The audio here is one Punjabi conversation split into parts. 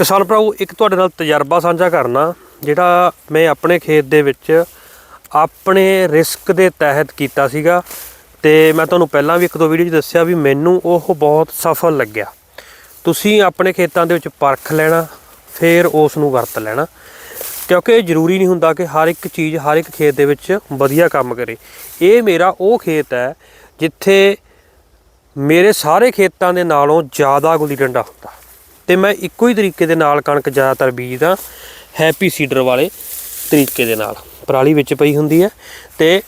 ਕਿਸਾਨ ਭਰਾਓ, ਇੱਕ ਤੁਹਾਡੇ ਨਾਲ ਤਜਰਬਾ ਸਾਂਝਾ ਕਰਨਾ, ਜਿਹੜਾ ਮੈਂ ਆਪਣੇ ਖੇਤ ਦੇ ਵਿੱਚ ਆਪਣੇ ਰਿਸਕ ਦੇ ਤਹਿਤ ਕੀਤਾ ਸੀਗਾ ਤੇ ਮੈਂ ਤੁਹਾਨੂੰ ਪਹਿਲਾਂ ਵੀ ਇੱਕ ਦੋ ਵੀਡੀਓ 'ਚ ਦੱਸਿਆ ਵੀ ਮੈਨੂੰ ਉਹ ਬਹੁਤ ਸਫਲ ਲੱਗਿਆ। ਤੁਸੀਂ ਆਪਣੇ ਖੇਤਾਂ ਦੇ ਵਿੱਚ ਪਰਖ ਲੈਣਾ, ਫਿਰ ਉਸ ਨੂੰ ਵਰਤ ਲੈਣਾ, ਕਿਉਂਕਿ ਇਹ ਜ਼ਰੂਰੀ ਨਹੀਂ ਹੁੰਦਾ ਕਿ ਹਰ ਇੱਕ ਚੀਜ਼, ਹਰ ਇੱਕ ਖੇਤ ਦੇ ਵਿੱਚ ਵਧੀਆ ਕੰਮ ਕਰੇ। ਇਹ ਮੇਰਾ ਉਹ ਖੇਤ ਹੈ ਜਿੱਥੇ ਮੇਰੇ ਸਾਰੇ ਖੇਤਾਂ ਦੇ ਨਾਲੋਂ ਜ਼ਿਆਦਾ ਗੁੱਲੀ ਡੰਡਾ ਹੁੰਦਾ। ਤੇ ਮੈਂ ਇੱਕੋ ਹੀ ਤਰੀਕੇ ਦੇ ਨਾਲ ਕਣਕ ਜ਼ਿਆਦਾਤਰ ਬੀਜਦਾ ਹੈਪੀ ਸੀਡਰ ਵਾਲੇ ਤਰੀਕੇ ਦੇ ਨਾਲ। ਪਰਾਲੀ ਵਿੱਚ ਪਈ ਹੁੰਦੀ ਹੈ ਤੇ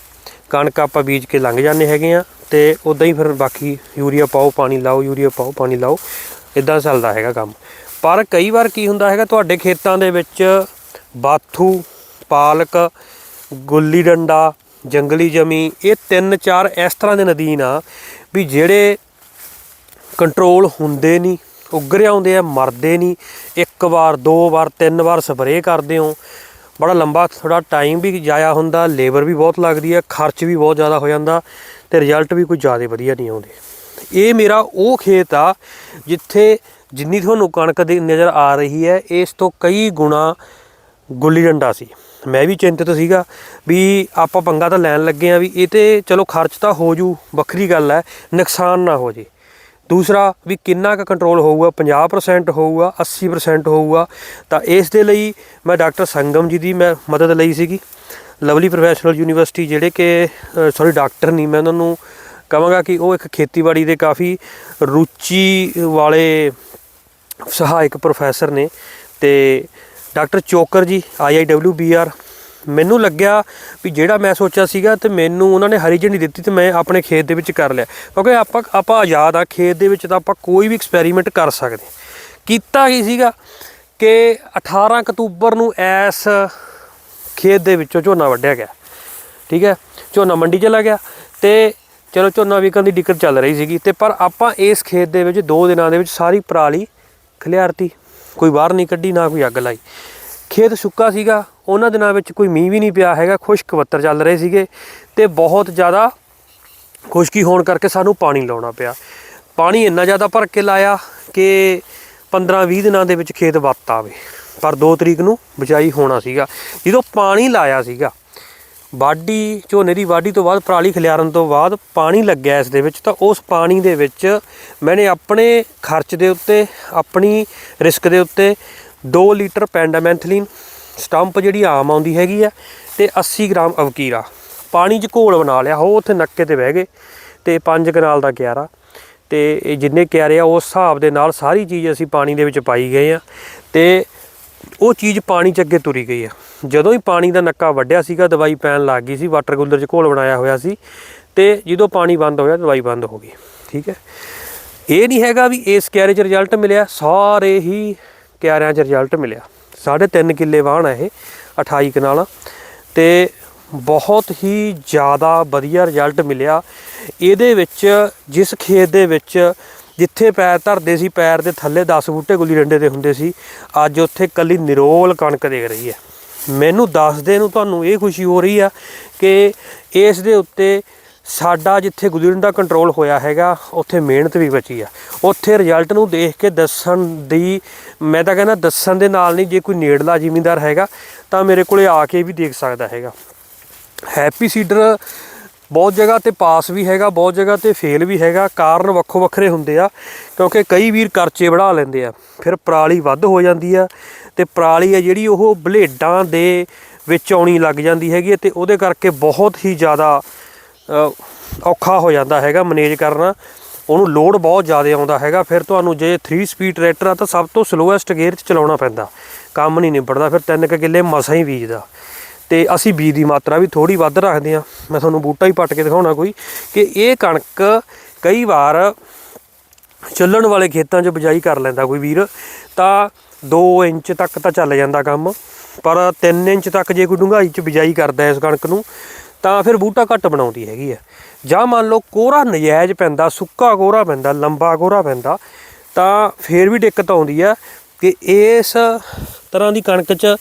ਕਣਕ ਆਪਾਂ ਬੀਜ ਕੇ ਲੰਘ ਜਾਂਦੇ ਹੈਗੇ ਆ ਤੇ ਉਦਾਂ ਹੀ ਫਿਰ ਬਾਕੀ ਯੂਰੀਆ ਪਾਓ, ਪਾਣੀ ਲਾਓ, ਯੂਰੀਆ ਪਾਓ, ਪਾਣੀ ਲਾਓ ਇਦਾਂ ਚੱਲਦਾ ਹੈਗਾ ਕੰਮ। ਪਰ ਕਈ ਵਾਰ ਕੀ ਹੁੰਦਾ ਹੈਗਾ, ਤੁਹਾਡੇ ਖੇਤਾਂ ਦੇ ਵਿੱਚ ਬਾਥੂ, ਪਾਲਕ, ਗੁੱਲੀ ਡੰਡਾ, ਜੰਗਲੀ ਜਮੀ, ਇਹ ਤਿੰਨ ਚਾਰ ਇਸ ਤਰ੍ਹਾਂ ਦੇ ਨਦੀਨ ਆ ਵੀ ਜਿਹੜੇ ਕੰਟਰੋਲ ਹੁੰਦੇ ਨਹੀਂ। ਉੱਗਰ ਆਉਂਦੇ ਆ, ਮਰਦੇ ਨਹੀਂ। ਇੱਕ ਵਾਰ, ਦੋ ਵਾਰ, ਤਿੰਨ ਵਾਰ ਸਪਰੇਅ ਕਰਦੇ ਹੋ। ਬੜਾ ਲੰਬਾ ਥੋੜਾ ਟਾਈਮ ਵੀ ਜਾਇਆ ਹੁੰਦਾ ਲੇਬਰ ਵੀ ਬਹੁਤ ਲੱਗਦੀ ਹੈ ਖਰਚ ਵੀ ਬਹੁਤ ਜ਼ਿਆਦਾ ਹੋ ਜਾਂਦਾ ਤੇ ਰਿਜ਼ਲਟ ਵੀ ਕੋਈ ਜ਼ਿਆਦਾ ਵਧੀਆ ਨਹੀਂ ਆਉਂਦੇ। ਇਹ ਮੇਰਾ ਉਹ ਖੇਤ ਆ, ਜਿੱਥੇ ਜਿੰਨੀ ਤੁਹਾਨੂੰ ਕਣਕ ਦੀ ਨਜ਼ਰ ਆ ਰਹੀ ਹੈ, ਇਸ ਤੋਂ ਕਈ ਗੁਣਾ ਗੁੱਲੀ ਡੰਡਾ ਸੀ। ਮੈਂ ਵੀ ਚਿੰਤਤ ਸੀਗਾ ਵੀ ਆਪਾਂ ਪੰਗਾ ਤਾਂ ਲੈਣ ਲੱਗੇ ਆ ਵੀ ਇਹ ਤੇ ਚਲੋ ਖਰਚ ਤਾਂ ਹੋ ਜੂ, ਵੱਖਰੀ ਗੱਲ ਹੈ, ਨੁਕਸਾਨ ਨਾ ਹੋ ਜੇ। ਦੂਸਰਾ ਵੀ ਕਿੰਨਾ ਕੁ ਕੰਟਰੋਲ ਹੋਊਗਾ 50% ਹੋਊਗਾ 80% ਹੋਊਗਾ, ਤਾਂ ਇਸ ਦੇ ਲਈ ਮੈਂ ਡਾਕਟਰ ਸੰਗਮ ਜੀ ਦੀ ਮੈਂ ਮਦਦ ਲਈ ਸੀਗੀ। ਲਵਲੀ ਪ੍ਰੋਫੈਸ਼ਨਲ ਯੂਨੀਵਰਸਿਟੀ ਜਿਹੜੇ ਕਿ ਸੌਰੀ ਡਾਕਟਰ ਨਹੀਂ, ਮੈਂ ਉਹਨਾਂ ਨੂੰ ਕਹਾਂਗਾ ਕਿ ਉਹ ਇੱਕ ਖੇਤੀਬਾੜੀ ਦੇ ਕਾਫੀ ਰੁਚੀ ਵਾਲੇ ਸਹਾਇਕ ਪ੍ਰੋਫੈਸਰ ਨੇ ਤੇ ਡਾਕਟਰ ਚੋਕਰ ਜੀ ਆਈਆਈਡਬਲਯੂਬੀਆਰ ਮੈਨੂੰ ਲੱਗਿਆ ਵੀ ਜਿਹੜਾ ਮੈਂ ਸੋਚਿਆ ਸੀਗਾ ਤੇ ਮੈਨੂੰ ਉਹਨਾਂ ਨੇ ਹਰੀ ਝੰਡੀ ਦਿੱਤੀ ਤੇ ਮੈਂ ਆਪਣੇ ਖੇਤ ਦੇ ਵਿੱਚ ਕਰ ਲਿਆ। ਕਿਉਂਕਿ ਆਪਾਂ ਆਪਾਂ ਆਜ਼ਾਦ ਆ, ਖੇਤ ਦੇ ਵਿੱਚ ਤਾਂ ਆਪਾਂ ਕੋਈ ਵੀ ਐਕਸਪੈਰੀਮੈਂਟ ਕਰ ਸਕਦੇ ਕੀਤਾ ਕੀ ਸੀਗਾ ਕਿ 18 ਅਕਤੂਬਰ ਨੂੰ ਐਸ ਖੇਤ ਦੇ ਵਿੱਚੋਂ ਝੋਨਾ ਵੱਢਿਆ ਗਿਆ। ਠੀਕ ਹੈ? ਝੋਨਾ ਮੰਡੀ ਚਲਾ ਗਿਆ ਤੇ ਚਲੋ ਝੋਨਾ ਵਿਕਣ ਦੀ ਦਿੱਕਤ ਚੱਲ ਰਹੀ ਸੀਗੀ ਤੇ ਪਰ ਆਪਾਂ ਇਸ ਖੇਤ ਦੇ ਵਿੱਚ 2 ਦਿਨਾਂ ਦੇ ਵਿੱਚ ਸਾਰੀ ਪਰਾਲੀ ਖਲਿਆਰਤੀ। ਕੋਈ ਬਾਹਰ ਨਹੀਂ ਕੱਢੀ, ਨਾ ਕੋਈ ਅੱਗ ਲਾਈ। ਖੇਤ ਸੁੱਕਾ ਸੀਗਾ ਉਹਨਾਂ ਦਿਨਾਂ ਵਿੱਚ ਕੋਈ ਮੀਂਹ ਵੀ ਨਹੀਂ ਪਿਆ ਹੈਗਾ, ਖੁਸ਼ਕ ਬੱਤਰ ਚੱਲ ਰਹੇ ਸੀਗੇ ਤੇ ਬਹੁਤ ਜ਼ਿਆਦਾ ਖੁਸ਼ਕੀ ਹੋਣ ਕਰਕੇ ਸਾਨੂੰ ਪਾਣੀ ਲਾਉਣਾ ਪਿਆ। ਪਾਣੀ ਇੰਨਾ ਜ਼ਿਆਦਾ ਭਰ ਕੇ ਲਾਇਆ ਕਿ 15-20 ਦਿਨਾਂ ਦੇ ਵਿੱਚ ਖੇਤ ਵੱਤ ਆਵੇ। ਪਰ 2 ਤਰੀਕ ਨੂੰ ਬਚਾਈ ਹੋਣਾ ਸੀਗਾ। ਜਦੋਂ ਪਾਣੀ ਲਾਇਆ ਸੀਗਾ, ਵਾਢੀ, ਝੋਨੇ ਦੀ ਵਾਢੀ ਤੋਂ ਬਾਅਦ, ਪਰਾਲੀ ਖਲਿਆਰਨ ਤੋਂ ਬਾਅਦ ਪਾਣੀ ਲੱਗਿਆ ਇਸ ਦੇ ਵਿੱਚ, ਤਾਂ ਉਸ ਪਾਣੀ ਦੇ ਵਿੱਚ ਮੈਨੇ ਆਪਣੇ ਖਰਚ ਦੇ ਉੱਤੇ, ਆਪਣੀ ਰਿਸਕ ਦੇ ਉੱਤੇ 2 ਲੀਟਰ ਪੈਂਡਾਮੈਂਥਲੀਨ ਸਟੰਪ ਜਿਹੜੀ ਆਮ ਆਉਂਦੀ ਹੈਗੀ ਆ ਤੇ 80 ਗ੍ਰਾਮ ਅਵਕੀਰਾ। ਪਾਣੀ 'ਚ ਘੋਲ ਬਣਾ ਲਿਆ, ਉਹ ਉੱਥੇ ਨੱਕੇ ਤੇ ਬਹਿ ਗਏ ਤੇ 5 ਕਨਾਲ ਦਾ ਕਿਆਰਾ। ਤੇ ਇਹ ਜਿੰਨੇ ਕਿਆਰੇ ਆ ਉਸ ਹਿਸਾਬ ਦੇ ਨਾਲ ਸਾਰੀ ਚੀਜ਼ ਅਸੀਂ ਪਾਣੀ ਦੇ ਵਿੱਚ ਪਾਈ ਗਏ ਆ ਤੇ ਉਹ ਚੀਜ਼ ਪਾਣੀ 'ਚ ਅੱਗੇ ਤੁਰੀ ਗਈ ਆ। ਜਦੋਂ ਹੀ ਪਾਣੀ ਦਾ ਨੱਕਾ ਵੱਢਿਆ ਸੀਗਾ, ਦਵਾਈ ਪੈਣ ਲੱਗ ਗਈ ਸੀ, ਵਾਟਰ ਕੂਲਰ 'ਚ ਘੋਲ ਬਣਾਇਆ ਹੋਇਆ ਸੀ ਤੇ ਜਦੋਂ ਪਾਣੀ ਬੰਦ ਹੋਇਆ, ਦਵਾਈ ਬੰਦ ਹੋ ਗਈ, ਠੀਕ ਹੈ। ਇਹ ਨਹੀਂ ਹੈਗਾ ਵੀ ਇਸ ਕਿਆਰੇ 'ਚ ਰਿਜ਼ਲਟ ਮਿਲਿਆ, ਸਾਰੇ ਹੀ ਕਿਆਰਿਆਂ 'ਚ ਰਿਜ਼ਲਟ ਮਿਲਿਆ। ਸਾਢੇ ਤਿੰਨ ਕਿੱਲੇ ਵਾਹਣ ਹੈ ਇਹ 28 ਕਨਾਲਾਂ। ਤੇ ਬਹੁਤ ਹੀ ਜ਼ਿਆਦਾ ਵਧੀਆ ਰਿਜ਼ਲਟ ਮਿਲਿਆ। ਇਹਦੇ ਵਿੱਚ, ਜਿਸ ਖੇਤ ਦੇ ਵਿੱਚ ਜਿੱਥੇ ਪੈਰ ਧਰਦੇ ਸੀ, ਪੈਰ ਦੇ ਥੱਲੇ 10 ਬੂਟੇ ਗੁੱਲੀ ਡੰਡੇ ਦੇ ਹੁੰਦੇ ਸੀ, ਅੱਜ ਉੱਥੇ ਕੱਲੀ ਨਿਰੋਲ ਕਣਕ ਦੇਖ ਰਹੀ ਹੈ। ਮੈਨੂੰ ਦੱਸਦੇ ਨੂੰ ਤੁਹਾਨੂੰ ਇਹ ਖੁਸ਼ੀ ਹੋ ਰਹੀ ਆ ਕਿ ਇਸ ਦੇ ਉੱਤੇ ਸਾਡਾ ਜਿੱਥੇ ਗੁਜਰਨ ਦਾ ਕੰਟਰੋਲ ਹੋਇਆ ਹੈਗਾ, ਉੱਥੇ ਮਿਹਨਤ ਵੀ ਬਚੀ ਆ। ਉੱਥੇ ਰਿਜ਼ਲਟ ਨੂੰ ਦੇਖ ਕੇ ਦੱਸਣ ਦੀ, ਮੈਂ ਤਾਂ ਕਹਿੰਦਾ ਦੱਸਣ ਦੇ ਨਾਲ ਨਹੀਂ, ਜੇ ਕੋਈ ਨੇੜਲਾ ਜ਼ਿਮੀਂਦਾਰ ਹੈਗਾ, ਤਾਂ ਮੇਰੇ ਕੋਲੇ ਆ ਕੇ ਵੀ ਦੇਖ ਸਕਦਾ ਹੈਗਾ। ਹੈਪੀ ਸੀਡਰ ਬਹੁਤ ਜਗ੍ਹਾ ਤੇ ਪਾਸ ਵੀ ਹੈਗਾ, ਬਹੁਤ ਜਗ੍ਹਾ ਤੇ ਫੇਲ ਵੀ ਹੈਗਾ, ਕਾਰਨ ਵੱਖੋ ਵੱਖਰੇ ਹੁੰਦੇ ਆ, ਕਿਉਂਕਿ ਕਈ ਵੀਰ ਕਰਚੇ ਵਧਾ ਲੈਂਦੇ ਆ, ਫਿਰ ਪਰਾਲੀ ਵੱਧ ਹੋ ਜਾਂਦੀ ਆ, ਤੇ ਪਰਾਲੀ ਆ ਜਿਹੜੀ ਉਹ ਬਲੇਡਾਂ ਦੇ ਵਿੱਚ ਆਉਣੀ ਲੱਗ ਜਾਂਦੀ ਹੈਗੀ ਹੈ ਤੇ ਉਹਦੇ ਕਰਕੇ ਬਹੁਤ ਹੀ ਜ਼ਿਆਦਾ ਔਖਾ ਹੋ ਜਾਂਦਾ ਹੈਗਾ ਮੈਨੇਜ ਕਰਨਾ। ਉਹਨੂੰ ਲੋਡ ਬਹੁਤ ਜ਼ਿਆਦਾ ਆਉਂਦਾ ਹੈਗਾ। ਫਿਰ ਤੁਹਾਨੂੰ ਜੇ 3 ਸਪੀਡ ਟਰੈਕਟਰ ਆ ਤਾਂ ਸਭ ਤੋਂ ਸਲੋਐਸਟ ਗੇਅਰ 'ਚ ਚਲਾਉਣਾ ਪੈਂਦਾ। ਕੰਮ ਨਹੀਂ ਨਿਬੜਦਾ। ਫਿਰ ਤਿੰਨ ਕੁ ਕਿੱਲੇ ਮਸਾਂ ਹੀ ਬੀਜਦਾ। ਤੇ ਅਸੀਂ ਬੀਜ ਦੀ ਮਾਤਰਾ ਵੀ ਥੋੜੀ ਵੱਧ ਰੱਖਦੇ ਆ ਮੈਂ ਤੁਹਾਨੂੰ ਬੂਟਾ ਹੀ ਪੱਟ ਕੇ ਦਿਖਾਉਣਾ ਕੋਈ ਕਿ ਇਹ ਕਣਕ ਕਈ ਵਾਰ ਚੱਲਣ ਵਾਲੇ ਖੇਤਾਂ 'ਚ ਬਿਜਾਈ ਕਰ ਲੈਂਦਾ ਕੋਈ ਵੀਰ। ਤਾਂ 2 ਇੰਚ ਤੱਕ ਤਾਂ ਚੱਲ ਜਾਂਦਾ ਕੰਮ। ਪਰ 3 ਇੰਚ ਤੱਕ ਜੇ ਕੋਈ ਡੂੰਘਾਈ 'ਚ ਬਿਜਾਈ ਕਰਦਾ ਇਸ ਕਣਕ ਨੂੰ ਤਾਂ ਫਿਰ ਬੂਟਾ ਘੱਟ ਬਣਾਉਂਦੀ ਹੈਗੀ ਆ। ਜਾਂ ਮੰਨ ਲਓ ਕੋਰਾ ਨਜਾਇਜ਼ ਪੈਂਦਾ, ਸੁੱਕਾ ਕੋਰਾ ਪੈਂਦਾ, ਲੰਬਾ ਕੋਰਾ ਪੈਂਦਾ, ਤਾਂ ਫਿਰ ਵੀ ਦਿੱਕਤ ਆਉਂਦੀ ਆ ਕਿ ਇਸ ਤਰ੍ਹਾਂ ਦੀ ਕਣਕ 'ਚ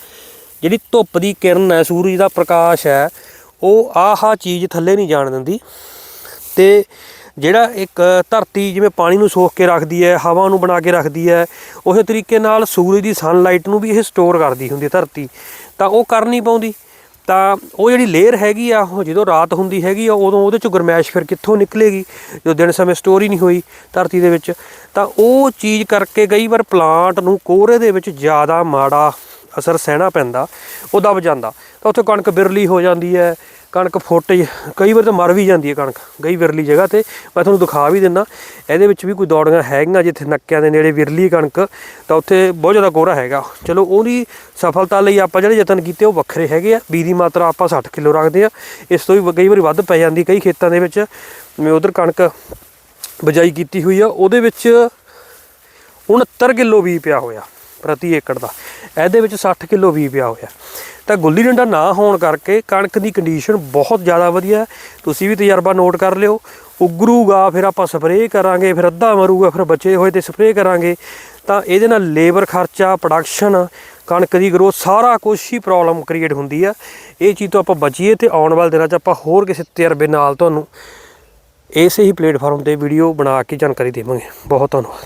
ਜਿਹੜੀ ਧੁੱਪ ਦੀ ਕਿਰਨ ਹੈ, ਸੂਰਜ ਦਾ ਪ੍ਰਕਾਸ਼ ਹੈ, ਉਹ ਆਹਾ ਚੀਜ਼ ਥੱਲੇ ਨਹੀਂ ਜਾਣ ਦਿੰਦੀ। ਤੇ ਜਿਹੜਾ ਇੱਕ ਧਰਤੀ ਜਿਵੇਂ ਪਾਣੀ ਨੂੰ ਸੋਖ ਕੇ ਰੱਖਦੀ ਹੈ, ਹਵਾ ਨੂੰ ਬਣਾ ਕੇ ਰੱਖਦੀ ਹੈ ਉਸੇ ਤਰੀਕੇ ਨਾਲ ਸੂਰਜ ਦੀ ਸਨਲਾਈਟ ਨੂੰ ਵੀ ਇਹ ਸਟੋਰ ਕਰਦੀ ਹੁੰਦੀ ਹੈ ਧਰਤੀ। ਤਾਂ ਉਹ ਕਰ ਨਹੀਂ ਪਾਉਂਦੀ। ਤਾਂ ਉਹ ਜਿਹੜੀ ਲੇਅਰ ਹੈਗੀ ਆ, ਉਹ ਜਦੋਂ ਰਾਤ ਹੁੰਦੀ ਹੈਗੀ ਆ, ਉਦੋਂ ਉਹਦੇ ਚੋਂ ਗਰਮੈਸ਼ ਫਿਰ ਕਿੱਥੋਂ ਨਿਕਲੇਗੀ? ਜੋ ਦਿਨ ਸਮੇਂ ਸਟੋਰ ਹੀ ਨਹੀਂ ਹੋਈ ਧਰਤੀ ਦੇ ਵਿੱਚ, ਤਾਂ ਉਹ ਚੀਜ਼ ਕਰਕੇ ਕਈ ਵਾਰ ਪਲਾਂਟ ਨੂੰ ਕੋਹਰੇ ਦੇ ਵਿੱਚ ਜ਼ਿਆਦਾ ਮਾੜਾ ਅਸਰ ਸਹਿਣਾ ਪੈਂਦਾ, ਉਹ ਦਬ ਜਾਂਦਾ। ਤਾਂ ਉੱਥੇ ਕਣਕ ਬਿਰਲੀ ਹੋ ਜਾਂਦੀ ਹੈ ਕਣਕ ਫੁੱਟ ਕਈ ਵਾਰ ਤਾਂ ਮਰ ਵੀ ਜਾਂਦੀ ਹੈ ਕਣਕ ਕਈ ਵਿਰਲੀ ਜਗ੍ਹਾ ਤੇ, ਮੈਂ ਤੁਹਾਨੂੰ ਦਿਖਾ ਵੀ ਦਿੰਦਾ, ਇਹਦੇ ਵਿੱਚ ਵੀ ਕੋਈ ਦੌੜੀਆਂ ਹੈਗੀਆਂ ਜਿੱਥੇ ਨੱਕਿਆਂ ਦੇ ਨੇੜੇ ਵਿਰਲੀ ਕਣਕ, ਤਾਂ ਉੱਥੇ ਬਹੁਤ ਜ਼ਿਆਦਾ ਕੋਹਰਾ ਹੈਗਾ। ਚਲੋ, ਉਹਦੀ ਸਫਲਤਾ ਲਈ ਆਪਾਂ ਜਿਹੜੇ ਯਤਨ ਕੀਤੇ, ਉਹ ਵੱਖਰੇ ਹੈਗੇ ਆ ਬੀ ਦੀ ਮਾਤਰਾ ਆਪਾਂ 60 ਕਿਲੋ ਰੱਖਦੇ ਆ ਇਸ ਤੋਂ ਵੀ ਕਈ ਵਾਰੀ ਵੱਧ ਪੈ ਜਾਂਦੀ ਕਈ ਖੇਤਾਂ ਦੇ ਵਿੱਚ। ਮੈਂ ਉਧਰ ਕਣਕ ਬਜਾਈ ਕੀਤੀ ਹੋਈ ਆ, ਉਹਦੇ ਵਿੱਚ 69 ਕਿਲੋ ਵੀ ਪਿਆ ਹੋਇਆ। ਪ੍ਰਤੀ ਏਕੜ ਦਾ। ਇਹਦੇ ਵਿੱਚ 60 ਕਿਲੋ ਵੀ ਪਿਆ ਹੋਇਆ। ਤਾਂ ਗੁੱਲੀ ਡੰਡਾ ਨਾ ਹੋਣ ਕਰਕੇ ਕਣਕ ਦੀ ਕੰਡੀਸ਼ਨ ਬਹੁਤ ਜ਼ਿਆਦਾ ਵਧੀਆ ਤੁਸੀਂ ਵੀ ਤਜਰਬਾ ਨੋਟ ਕਰ ਲਿਓ। ਉਗਰੂਗਾ, ਫਿਰ ਆਪਾਂ ਸਪਰੇਅ ਕਰਾਂਗੇ, ਫਿਰ ਅੱਧਾ ਮਰੂਗਾ, ਫਿਰ ਬਚੇ ਹੋਏ ਤੇ ਸਪਰੇਅ ਕਰਾਂਗੇ। ਤਾਂ ਇਹਦੇ ਨਾਲ ਲੇਬਰ ਖਰਚਾ ਪ੍ਰੋਡਕਸ਼ਨ ਕਣਕ ਦੀ ਗਰੋਥ ਸਾਰਾ ਕੁਝ ਹੀ ਪ੍ਰੋਬਲਮ ਕ੍ਰੀਏਟ ਹੁੰਦੀ ਆ। ਇਹ ਚੀਜ਼ ਤੋਂ ਆਪਾਂ ਬਚੀਏ ਤੇ ਆਉਣ ਵਾਲੇ ਦਿਨਾਂ 'ਚ ਆਪਾਂ ਹੋਰ ਕਿਸੇ ਤਜਰਬੇ ਨਾਲ ਤੁਹਾਨੂੰ ਇਸੇ ਹੀ ਪਲੇਟਫਾਰਮ ਤੇ ਵੀਡੀਓ ਬਣਾ ਕੇ ਜਾਣਕਾਰੀ ਦੇਵਾਂਗੇ। ਬਹੁਤ ਧੰਨਵਾਦ।